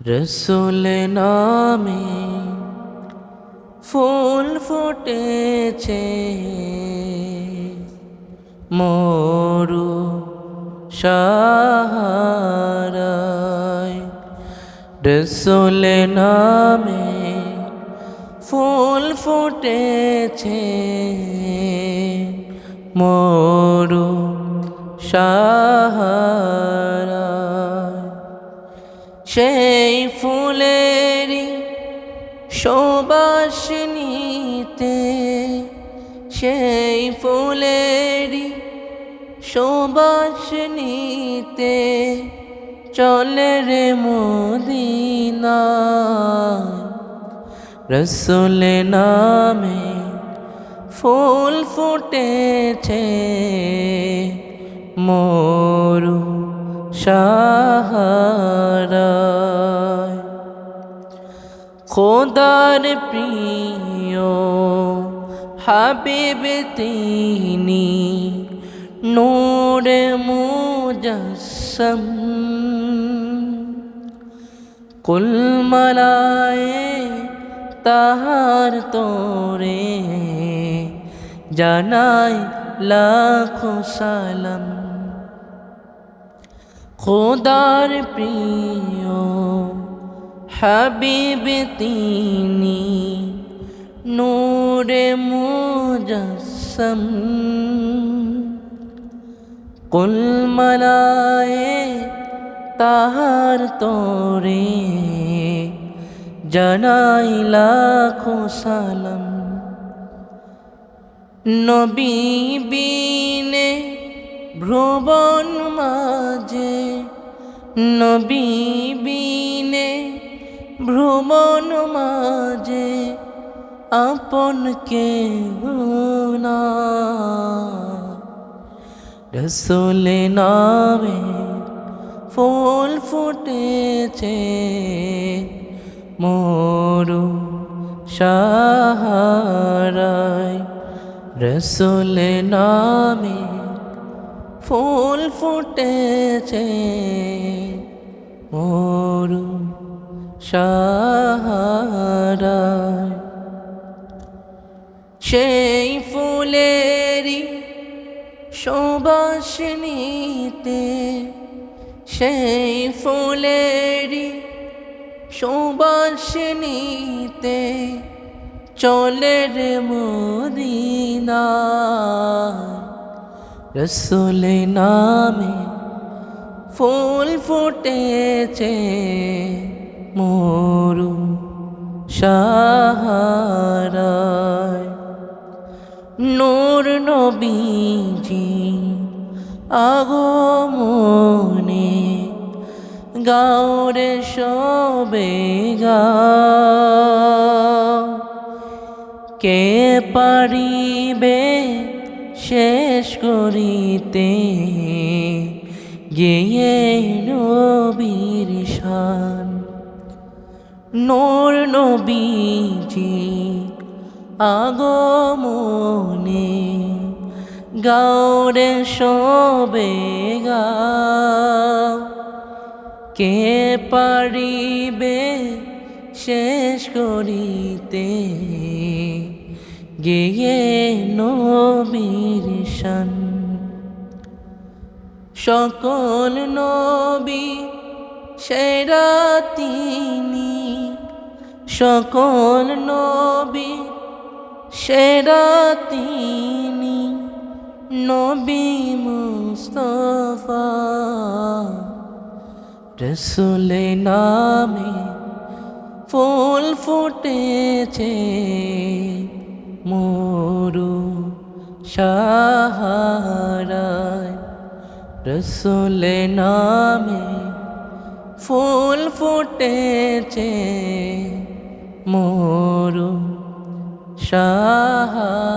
রসুল নামে ফুল ফুটেছে মরু সাহারায়। রসুল নামে ফুল ফুটেছে মরু সাহারায়। সেই ফুলেরই সুবাস নিতে, সেই ফুলেরই সুবাস নিতে চলে রে মদিনা রসুল নামে ফুল ফুটেছে, মোরু সাহারায়। খোদার প্রিয় হাবিব তিনি নূর মুজসম। কুলমালায় তাহার তোরে জানাই লাখো সালাম। খোদার প্রিয় হাবিব তিনি নূরে মুজসম। কুলমালায় তাহার তোরে জানাই লাখো সালাম। নবী বিনে ভ্রুবন মাঝে নবী ভ্রমণ মাঝে আপন কে না রসুল নামে ফুল ফুটেছে, মোরু সাহারায়। রসুল নামে ফুল ফুটেছে। মোরু সাহারায় সেই ফুলেরই সুবাস নিতে, সেই ফুলেরই সুবাস নিতে চলে রে মদিনা। রসুল নামে ফুল ফুটেছে মোরু সাহারায়। নূর নবীজি আগমনে গাওরে সবে গা। কে পারিবে শেষ করিতে গিয়ে নবীর শান। নূর নবীজি আগমনে গাওরে সবে গা। কে পারিবে শেষ করিতে গিয়ে নবীর শান। সকল নবী সেরা তিনি। সকল নবী সেরা তিনি। নবী মুস্তফা রসুল নামে ফুল ফুটেছে। মোরু সাহারায় রসুল নামে ফুল ফুটেছে মোরু সাহারায়।